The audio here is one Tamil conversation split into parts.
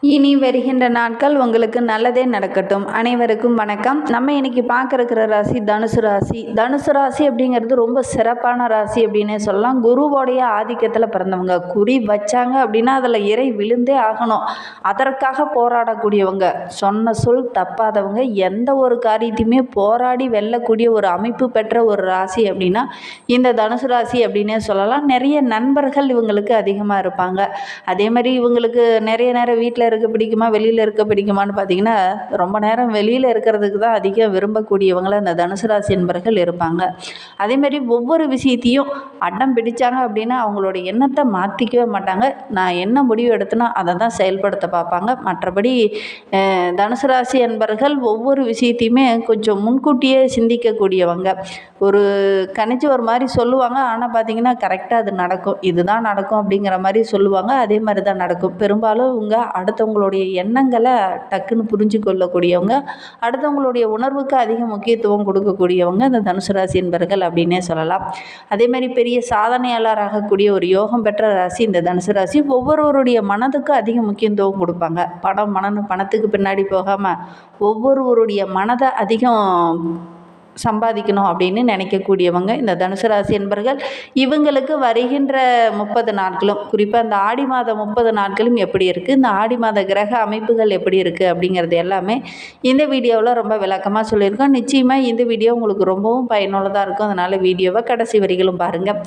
இனி வருகின்ற நாட்கள் உங்களுக்கு நல்லதே நடக்கட்டும். அனைவருக்கும் வணக்கம். நம்ம இன்னைக்கு பார்க்க இருக்கிற ராசி தனுசு ராசி. தனுசு ராசி அப்படிங்கிறது ரொம்ப சிறப்பான ராசி அப்படின்னே சொல்லலாம். குருவோடைய ஆதிக்கத்தில் பிறந்தவங்க. குறி வச்சாங்க அப்படின்னா அதில் இறை விழுந்தே ஆகணும். அதற்காக போராடக்கூடியவங்க. சொன்ன சொல் தப்பாதவங்க. எந்த ஒரு காரியத்தையுமே போராடி வெல்லக்கூடிய ஒரு அமைப்பு பெற்ற ஒரு ராசி அப்படின்னா இந்த தனுசு ராசி அப்படின்னே சொல்லலாம். நிறைய நண்பர்கள் இவங்களுக்கு அதிகமாக இருப்பாங்க. அதே மாதிரி இவங்களுக்கு நிறைய நேரம் வீட்டில் இருக்க பிடிக்குமா வெளியில் இருக்க பிடிக்குமான்னு பார்த்தீங்கன்னா ரொம்ப நேரம் வெளியில் இருக்கிறதுக்கு தான் அதிகம் விரும்பக்கூடியவங்களாக அந்த தனுசு ராசி என்பர்கள் இருப்பாங்க. அதேமாரி ஒவ்வொரு விஷயத்தையும் அடம் பிடித்தாங்க அப்படின்னா அவங்களோட எண்ணத்தை மாற்றிக்கவே மாட்டாங்க. நான் என்ன முடிவு எடுத்தனோ அதை தான் செயல்படுத்த பார்ப்பாங்க. மற்றபடி தனுசு ராசி என்பர்கள் ஒவ்வொரு விஷயத்தையுமே கொஞ்சம் முன்கூட்டியே சிந்திக்கக்கூடியவங்க. ஒரு கணிச்சு ஒரு மாதிரி சொல்லுவாங்க. ஆனால் பார்த்தீங்கன்னா கரெக்டாக அது நடக்கும். இதுதான் நடக்கும் அப்படிங்கிற மாதிரி சொல்லுவாங்க. அதே மாதிரி தான் நடக்கும். பெரும்பாலும் இவங்க அடுத்தவங்களுடைய எண்ணங்களை டக்குன்னு புரிஞ்சு கொள்ளக்கூடியவங்க. அடுத்தவங்களுடைய உணர்வுக்கு அதிக முக்கியத்துவம் கொடுக்கக்கூடியவங்க இந்த தனுசு ராசி என்பர்கள் அப்படின்னே சொல்லலாம். அதே மாதிரி பெரிய சாதனையாளர் ஆகக்கூடிய ஒரு யோகம் பெற்ற ராசி இந்த தனுசு ராசி. ஒவ்வொருவருடைய மனதுக்கும் அதிக முக்கியத்துவம் கொடுப்பாங்க. பணம் மனம் பணத்துக்கு பின்னாடி போகாமல் ஒவ்வொருவருடைய மனதை அதிகம் சம்பாதிக்கணும் அப்படின்னு நினைக்கக்கூடியவங்க இந்த தனுசு ராசி என்பர்கள் இவங்களுக்கு வருகின்ற முப்பது நாட்களும் குறிப்பாக இந்த ஆடி மாதம் முப்பது நாட்களும் எப்படி இருக்குது இந்த ஆடி மாத கிரக அமைப்புகள் எப்படி இருக்குது அப்படிங்கிறது எல்லாமே இந்த வீடியோவில் ரொம்ப விளக்கமாக சொல்லியிருக்கோம். நிச்சயமாக இந்த வீடியோ உங்களுக்கு ரொம்பவும் பயனுள்ளதாக இருக்கும். அதனால் வீடியோவை கடைசி வரிகளும் பாருங்கள்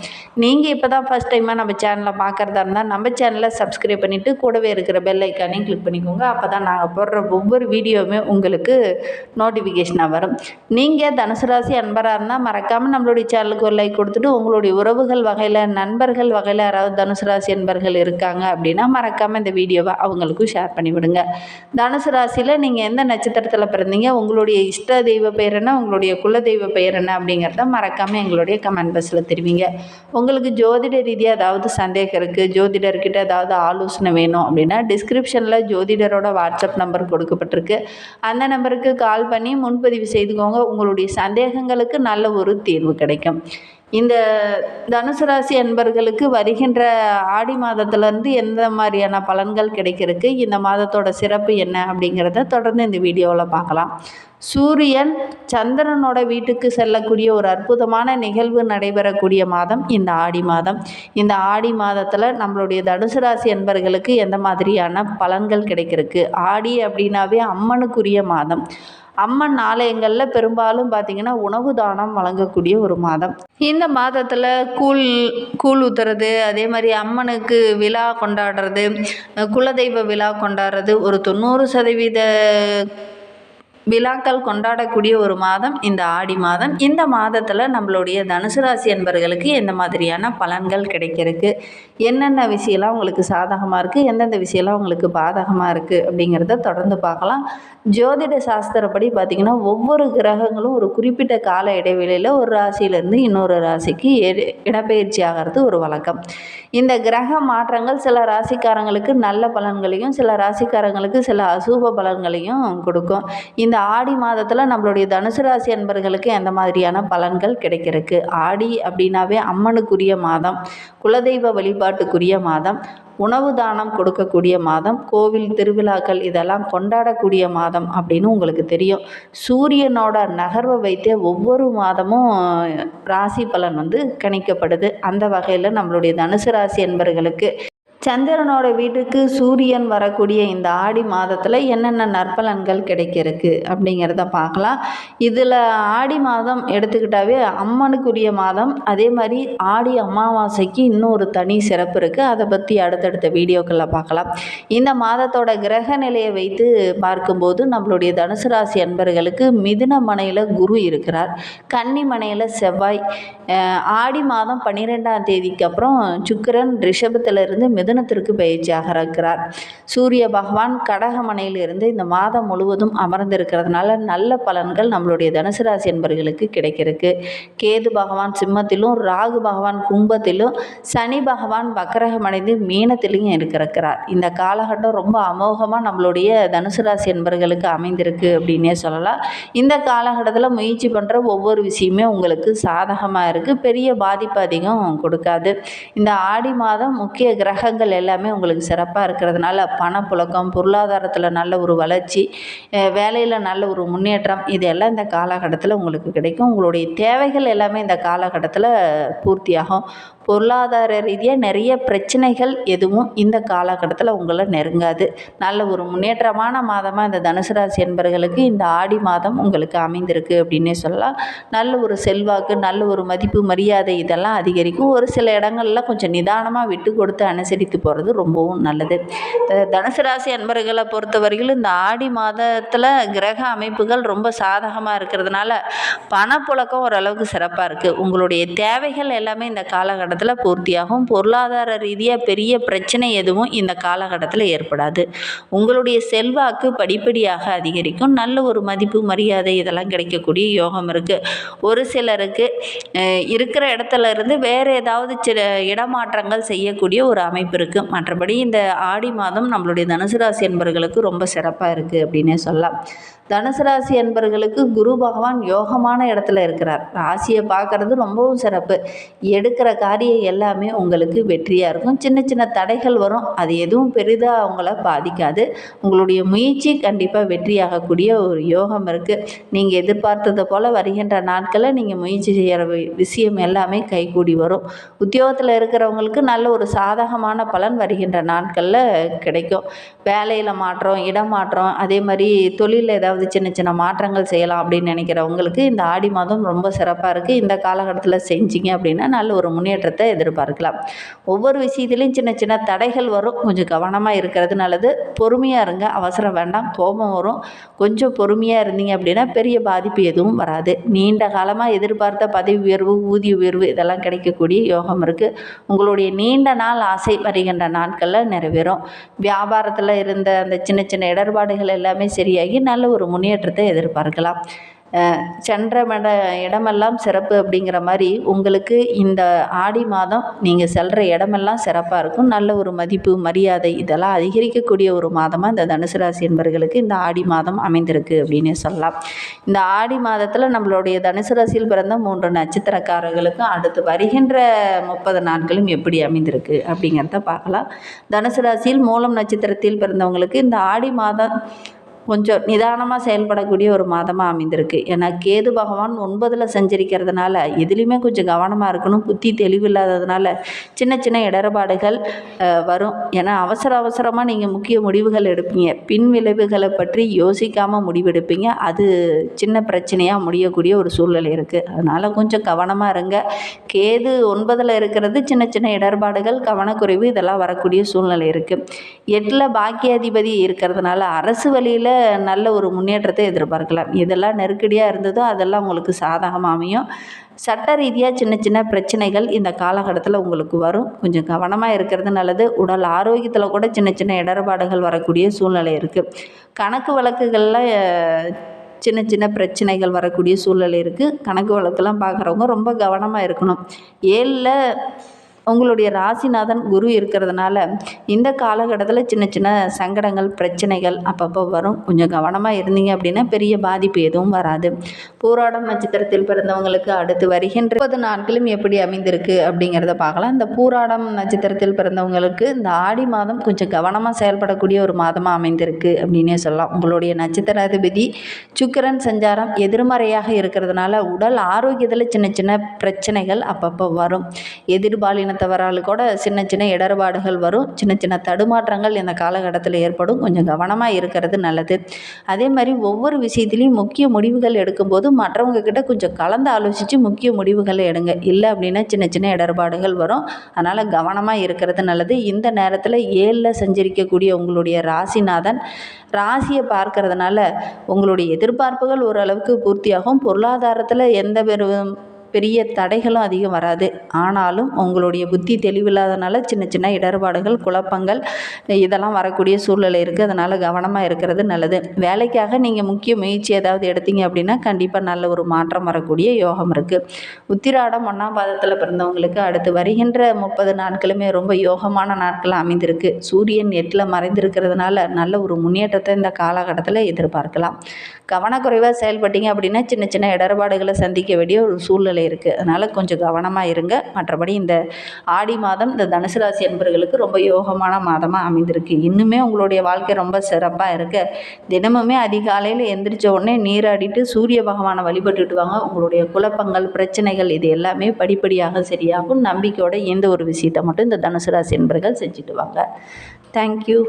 நீங்கள் இப்போ தான் ஃபஸ்ட் டைமாக நம்ம சேனலை பார்க்குறதா இருந்தால் நம்ம சேனலை சப்ஸ்கிரைப் பண்ணிவிட்டு கூடவே இருக்கிற பெல் ஐக்கானையும் கிளிக் பண்ணிக்கோங்க. அப்போ தான் நாங்கள் போடுற ஒவ்வொரு வீடியோவுமே உங்களுக்கு நோட்டிஃபிகேஷனாக வரும். நீங்கள் தனுசு ராசி அன்பராக இருந்தால் மறக்காமல் நம்மளுடைய சேனலுக்கு ஒரு லைக் கொடுத்துட்டு உங்களுடைய உறவுகள் வகையில் நண்பர்கள் வகையில் யாராவது தனுசு ராசி அன்பர்கள் இருக்காங்க அப்படின்னா மறக்காமல் இந்த வீடியோவை அவங்களுக்கும் ஷேர் பண்ணிவிடுங்க. தனுசு ராசியில் நீங்கள் எந்த நட்சத்திரத்தில் பிறந்தீங்க உங்களுடைய இஷ்ட தெய்வ பெயர் என்ன உங்களுடைய குல தெய்வ பெயர் என்ன அப்படிங்கிறத மறக்காமல் எங்களுடைய கமெண்ட் பாக்ஸில் தெரிவிங்க. உங்களுக்கு ஜோதிட ரீதியாக ஏதாவது சந்தேகம் இருக்குது ஜோதிடர்கிட்ட ஏதாவது ஆலோசனை வேணும் அப்படின்னா டிஸ்கிரிப்ஷனில் ஜோதிடரோட வாட்ஸ்அப் நம்பர் கொடுக்கப்பட்டிருக்கு. அந்த நம்பருக்கு கால் பண்ணி முன்பதிவு செய்துக்கோங்க. உங்களுடைய சந்தேகங்களுக்கு நல்ல ஒரு தீர்வு கிடைக்கும். இந்த தனுசு ராசி அன்பர்களுக்கு வருகின்ற ஆடி மாதத்துலேருந்து எந்த மாதிரியான பலன்கள் கிடைக்கிறதுக்கு இந்த மாதத்தோட சிறப்பு என்ன அப்படிங்கிறத தொடர்ந்து இந்த வீடியோவில் பார்க்கலாம். சூரியன் சந்திரனோட வீட்டுக்கு செல்லக்கூடிய ஒரு அற்புதமான நிகழ்வு நடைபெறக்கூடிய மாதம் இந்த ஆடி மாதம். இந்த ஆடி மாதத்தில் நம்மளுடைய தனுசு ராசி என்பர்களுக்கு எந்த மாதிரியான பலன்கள் கிடைக்கிறதுக்கு? ஆடி அப்படின்னாவே அம்மனுக்குரிய மாதம். அம்மன் ஆலயங்களில் பெரும்பாலும் பார்த்திங்கன்னா உணவு தானம் வழங்கக்கூடிய ஒரு மாதம். இந்த மாதத்தில் கூழ் கூழ் ஊற்றுறது அதே மாதிரி அம்மனுக்கு விழா கொண்டாடுறது குலதெய்வ விழா கொண்டாடுறது ஒரு தொண்ணூறு சதவீத விழாக்கள் கொண்டாடக்கூடிய ஒரு மாதம் இந்த ஆடி மாதம். இந்த மாதத்தில் நம்மளுடைய தனுசு ராசி என்பர்களுக்கு எந்த மாதிரியான பலன்கள் கிடைக்கிறதுக்கு? என்னென்ன விஷயம்லாம் உங்களுக்கு சாதகமாக இருக்குது எந்தெந்த விஷயம்லாம் உங்களுக்கு பாதகமாக இருக்குது அப்படிங்கிறத தொடர்ந்து பார்க்கலாம். ஜோதிட சாஸ்திரப்படி பார்த்திங்கன்னா ஒவ்வொரு கிரகங்களும் ஒரு குறிப்பிட்ட கால இடைவெளியில் ஒரு ராசியிலேருந்து இன்னொரு ராசிக்கு இடப்பெயர்ச்சி ஆகிறது ஒரு வழக்கம். இந்த கிரக மாற்றங்கள் சில ராசிக்காரங்களுக்கு நல்ல பலன்களையும் சில ராசிக்காரங்களுக்கு சில அசூப பலன்களையும் கொடுக்கும். இந்த ஆடி மாதத்தில் நம்மளுடைய தனுசு ராசி அன்பர்களுக்கு எந்த மாதிரியான பலன்கள் கிடைக்கிறதுக்கு? ஆடி அப்படின்னாவே அம்மனுக்குரிய மாதம் குலதெய்வ வழிபாட்டுக்குரிய மாதம் உணவு தானம் கொடுக்கக்கூடிய மாதம் கோவில் திருவிழாக்கள் இதெல்லாம் கொண்டாடக்கூடிய மாதம் அப்படின்னு உங்களுக்கு தெரியும். சூரியனோட நகர்வை வைத்தே ஒவ்வொரு மாதமும் ராசி பலன் வந்து கணிக்கப்படுது. அந்த வகையில் நம்மளுடைய தனுசு ராசி என்பர்களுக்கு சந்திரனோட வீட்டுக்கு சூரியன் வரக்கூடிய இந்த ஆடி மாதத்தில் என்னென்ன நற்பலன்கள் கிடைக்கிறதுக்கு அப்படிங்கிறத பார்க்கலாம். இதில் ஆடி மாதம் எடுத்துக்கிட்டாவே அம்மனுக்குரிய மாதம். அதே மாதிரி ஆடி அமாவாசைக்கு இன்னும் ஒரு தனி சிறப்பு இருக்குது அதை பற்றி அடுத்தடுத்த வீடியோக்களில் பார்க்கலாம். இந்த மாதத்தோட கிரக நிலையை வைத்து பார்க்கும்போது நம்மளுடைய தனுசு ராசி அன்பர்களுக்கு மிதுன மனையில் குரு இருக்கிறார். கன்னி மனையில் செவ்வாய். ஆடி மாதம் பன்னிரெண்டாம் தேதிக்கு அப்புறம் சுக்கரன் ரிஷபத்திலிருந்து மிதுனத்திற்கு பயிற்சியாக இருக்கிறார். சூரிய பகவான் கடகமனையிலிருந்து இந்த மாதம் முழுவதும் அமர்ந்திருக்கிறதுனால நல்ல பலன்கள் நம்மளுடைய தனுசு ராசி என்பர்களுக்கு கிடைக்கிறதுக்கு. கேது பகவான் சிம்மத்திலும் ராகு பகவான் கும்பத்திலும் சனி பகவான் வக்கரகமடைந்து மீனத்திலையும் இருக்கிறக்கிறார் இந்த காலகட்டம் ரொம்ப அமோகமாக நம்மளுடைய தனுசு ராசி என்பர்களுக்கு அமைந்திருக்கு அப்படின்னே சொல்லலாம். இந்த காலகட்டத்தில் முயற்சி பண்ணுற ஒவ்வொரு விஷயமே உங்களுக்கு சாதகமாக இருக்குது பெரிய பாதிப்பு அதிகம் கொடுக்காது. இந்த ஆடி மாதம் முக்கிய கிரகங்கள் எல்லாமே உங்களுக்கு சிறப்பாக இருக்கிறதுனால பணப்புழக்கம் பொருளாதாரத்தில் நல்ல ஒரு வளர்ச்சி வேலையில் நல்ல ஒரு முன்னேற்றம் இது எல்லாம் இந்த காலகட்டத்தில் உங்களுக்கு கிடைக்கும். உங்களுடைய தேவைகள் எல்லாமே இந்த காலகட்டத்தில் பூர்த்தியாகும். பொருளாதார ரீதியாக நிறைய பிரச்சனைகள் எதுவும் இந்த காலகட்டத்தில் உங்களை நெருங்காது. நல்ல ஒரு முன்னேற்றமான மாதமாக இந்த தனுசு ராசி என்பவர்களுக்கு இந்த ஆடி மாதம் உங்களுக்கு அமைந்திருக்கு அப்படின்னே சொல்லலாம். நல்ல ஒரு செல்வாக்கு நல்ல ஒரு மதிப்பு மரியாதை இதெல்லாம் அதிகரிக்கும். ஒரு சில இடங்கள்ல கொஞ்சம் நிதானமாக விட்டு கொடுத்து அனுசரித்து போகிறது ரொம்பவும் நல்லது. தனுசு ராசி அன்பர்களை பொறுத்தவரையிலும் இந்த ஆடி மாதத்தில் கிரக அமைப்புகள் ரொம்ப சாதகமாக இருக்கிறதுனால பணப்புழக்கம் ஓரளவுக்கு சிறப்பாக இருக்குது உங்களுடைய தேவைகள் எல்லாமே இந்த காலகட்டத்தில் பூர்த்தியாகும். பொருளாதார ரீதியாக பெரிய பிரச்சனை எதுவும் இந்த காலகட்டத்தில் ஏற்படாது. உங்களுடைய செல்வாக்கு படிப்படியாக அதிகரிக்கும். நல்ல ஒரு மதிப்பு மரியாதை இதெல்லாம் கிடைக்கக்கூடிய யோகம் இருக்குது ஒரு சிலருக்கு இருக்கிற இடத்துல இருந்து வேறு ஏதாவது சில இடமாற்றங்கள் செய்யக்கூடிய ஒரு அமைப்பு இருக்குது மற்றபடி இந்த ஆடி மாதம் நம்மளுடைய தனுசு ராசி என்பர்களுக்கு ரொம்ப சிறப்பாக இருக்குது அப்படின்னே சொல்லலாம். தனுசு ராசி என்பர்களுக்கு குரு பகவான் யோகமான இடத்துல இருக்கிறார். ராசியை பார்க்கறது ரொம்பவும் சிறப்பு. எடுக்கிற காரியம் எல்லாமே உங்களுக்கு வெற்றியாக இருக்கும். சின்ன சின்ன தடைகள் வரும். அது எதுவும் பெரிதாக அவங்கள பாதிக்காது. உங்களுடைய முயற்சி கண்டிப்பாக வெற்றியாகக்கூடிய ஒரு யோகம் இருக்குது நீங்கள் எதிர்பார்த்தது போல் வருகின்ற நாட்களில் நீங்கள் முயற்சி செய்கிற விஷயம் எல்லாமே கைகூடி வரும். உத்தியோகத்தில் இருக்கிறவங்களுக்கு நல்ல ஒரு சாதகமான பலன் வருகின்ற நாட்களில் கிடைக்கும். வேலையில் மாற்றம் இடம் மாற்றம் அதே மாதிரி தொழிலில் ஏதாவது சின்ன சின்ன மாற்றங்கள் செய்யலாம் அப்படின்னு நினைக்கிறவங்களுக்கு இந்த ஆடி மாதம் ரொம்ப சிறப்பாக இருக்குது இந்த காலகட்டத்தில் செஞ்சீங்க அப்படின்னா நல்ல ஒரு முன்னேற்றத்தை எதிர்பார்க்கலாம். ஒவ்வொரு விஷயத்துலையும் சின்ன சின்ன தடைகள் வரும். கொஞ்சம் கவனமாக இருக்கிறது நல்லது. பொறுமையாக இருங்க. அவசரம் வேண்டாம். கோபம் வரும். கொஞ்சம் பொறுமையாக இருந்தீங்க அப்படின்னா பெரிய பாதிப்பு எதுவும் வராது. நீண்ட காலமாக எதிர்பார்த்த பதவி உயர்வு ஊதிய உயர்வு இதெல்லாம் கிடைக்கக்கூடிய யோகம் இருக்குது உங்களுடைய நீண்ட நாள் ஆசை வருகின்ற நாட்களில் நிறைவேறும். வியாபாரத்தில் இருந்த அந்த சின்ன சின்ன இடர்பாடுகள் எல்லாமே சரியாகி நல்ல ஒரு முன்னேற்றத்தை எதிர்பார்க்கலாம். சென்ற மட இடமெல்லாம் சிறப்பு அப்படிங்கிற மாதிரி உங்களுக்கு இந்த ஆடி மாதம் நீங்கள் செல்கிற இடமெல்லாம் சிறப்பாக இருக்கும். நல்ல ஒரு மதிப்பு மரியாதை இதெல்லாம் அதிகரிக்கக்கூடிய ஒரு மாதமாக இந்த தனுசு ராசி என்பவர்களுக்கு இந்த ஆடி மாதம் அமைந்திருக்கு அப்படின்னு சொல்லலாம். இந்த ஆடி மாதத்தில் நம்மளுடைய தனுசு ராசியில் பிறந்த மூன்று நட்சத்திரக்காரர்களுக்கும் அடுத்து வருகின்ற முப்பது நாட்களும் எப்படி அமைந்திருக்கு அப்படிங்கிறத பார்க்கலாம். தனுசு ராசியில் மூலம் நட்சத்திரத்தில் பிறந்தவங்களுக்கு இந்த ஆடி மாதம் கொஞ்சம் நிதானமாக செயல்படக்கூடிய ஒரு மாதமாக அமைந்திருக்கு. ஏன்னா கேது பகவான் ஒன்பதில் செஞ்சிருக்கிறதுனால எதுலேயுமே கொஞ்சம் கவனமாக இருக்கணும். புத்தி தெளிவு இல்லாததுனால சின்ன சின்ன இடர்பாடுகள் வரும். ஏன்னா அவசர அவசரமாக நீங்கள் முக்கிய முடிவுகள் எடுப்பீங்க. பின் விளைவுகளை பற்றி யோசிக்காமல் முடிவெடுப்பீங்க. அது சின்ன பிரச்சனையாக முடியக்கூடிய ஒரு சூழ்நிலை இருக்குது அதனால் கொஞ்சம் கவனமாக இருங்க. கேது ஒன்பதில் இருக்கிறது சின்ன சின்ன இடர்பாடுகள் கவனக்குறைவு இதெல்லாம் வரக்கூடிய சூழ்நிலை இருக்குது எட்டில் பாக்கியாதிபதி இருக்கிறதுனால அரசு வழியில் நல்ல ஒரு முன்னேற்றத்தை எதிர்பார்க்கலாம். இதெல்லாம் நெருக்கடியாக இருந்ததோ அதெல்லாம் உங்களுக்கு சாதகமாக அமையும். சட்ட ரீதியாக சின்ன சின்ன பிரச்சனைகள் இந்த காலகட்டத்தில் உங்களுக்கு வரும். கொஞ்சம் கவனமாக இருக்கிறது நல்லது. உடல் ஆரோக்கியத்தில் கூட சின்ன சின்ன இடர்பாடுகள் வரக்கூடிய சூழ்நிலை இருக்குது கணக்கு வழக்குகளில் சின்ன சின்ன பிரச்சனைகள் வரக்கூடிய சூழ்நிலை இருக்குது கணக்கு வழக்கெல்லாம் பார்க்குறவங்க ரொம்ப கவனமாக இருக்கணும். ஏழில் உங்களுடைய ராசிநாதன் குரு இருக்கிறதுனால இந்த காலகட்டத்தில் சின்ன சின்ன சங்கடங்கள் பிரச்சனைகள் அப்பப்போ வரும். கொஞ்சம் கவனமாக இருந்தீங்க அப்படின்னா பெரிய பாதிப்பு எதுவும் வராது. பூராடம் நட்சத்திரத்தில் பிறந்தவங்களுக்கு அடுத்து வருகின்ற முப்பது நாட்களும் எப்படி அமைந்திருக்கு அப்படிங்கிறத பார்க்கலாம். இந்த பூராடம் நட்சத்திரத்தில் பிறந்தவங்களுக்கு இந்த ஆடி மாதம் கொஞ்சம் கவனமாக செயல்படக்கூடிய ஒரு மாதமாக அமைந்திருக்கு அப்படின்னே சொல்லலாம். உங்களுடைய நட்சத்திராதிபதி சுக்கிரன் சஞ்சாரம் எதிர்மறையாக இருக்கிறதுனால உடல் ஆரோக்கியத்தில் சின்ன சின்ன பிரச்சனைகள் அப்பப்போ வரும். எதிர்பாலின இனத்தவரால் கூட சின்ன சின்ன இடர்பாடுகள் வரும். சின்ன சின்ன தடுமாற்றங்கள் இந்த காலகட்டத்தில் ஏற்படும். கொஞ்சம் கவனமாக இருக்கிறது நல்லது. அதே மாதிரி ஒவ்வொரு விஷயத்துலையும் முக்கிய முடிவுகள் எடுக்கும்போது மற்றவங்க கிட்ட கொஞ்சம் கலந்து ஆலோசித்து முக்கிய முடிவுகளை எடுங்க. இல்லை அப்படின்னா சின்ன சின்ன இடர்பாடுகள் வரும். அதனால் கவனமாக இருக்கிறது நல்லது. இந்த நேரத்தில் ஏழில் சஞ்சரிக்கக்கூடிய உங்களுடைய ராசிநாதன் ராசியை பார்க்கறதுனால உங்களுடைய எதிர்பார்ப்புகள் ஓரளவுக்கு பூர்த்தியாகும். பொருளாதாரத்தில் எந்த பெரும் பெரிய தடைகளும் அதிகம் வராது. ஆனாலும் உங்களுடைய புத்தி தெளிவில்லாதனால சின்ன சின்ன இடர்பாடுகள் குழப்பங்கள் இதெல்லாம் வரக்கூடிய சூழ்நிலை இருக்குது அதனால் கவனமாக இருக்கிறது நல்லது. வேலைக்காக நீங்கள் முக்கிய முயற்சி ஏதாவது எடுத்தீங்க அப்படின்னா கண்டிப்பாக நல்ல ஒரு மாற்றம் வரக்கூடிய யோகம் இருக்குது உத்திராடம் ஒன்றாம் பாதத்தில் பிறந்தவங்களுக்கு அடுத்து வருகின்ற முப்பது நாட்களுமே ரொம்ப யோகமான நாட்கள் அமைந்திருக்கு. சூரியன் எட்டில் மறைந்திருக்கிறதுனால நல்ல ஒரு முன்னேற்றத்தை இந்த காலகட்டத்தில் எதிர்பார்க்கலாம். கவனக்குறைவாக செயல்பட்டீங்க அப்படின்னா சின்ன சின்ன இடர்பாடுகளை சந்திக்க வேண்டிய ஒரு சூழ்நிலை இருக்குது அதனால் கொஞ்சம் கவனமாக இருங்க. மற்றபடி இந்த ஆடி மாதம் இந்த தனுசு ராசி என்பர்களுக்கு ரொம்ப யோகமான மாதமாக அமைந்திருக்கு. இன்னுமே உங்களுடைய வாழ்க்கை ரொம்ப சிறப்பாக இருக்குது தினமுமே அதிகாலையில் எந்திரிச்ச உடனே நீராடிட்டு சூரிய பகவானை வழிபட்டுட்டு வாங்க. உங்களுடைய குழப்பங்கள் பிரச்சனைகள் இது எல்லாமே படிப்படியாக சரியாகும். நம்பிக்கையோட எந்த ஒரு விஷயத்தை மட்டும் இந்த தனுசு ராசி என்பர்கள் செஞ்சுட்டு வாங்க. தேங்க்யூ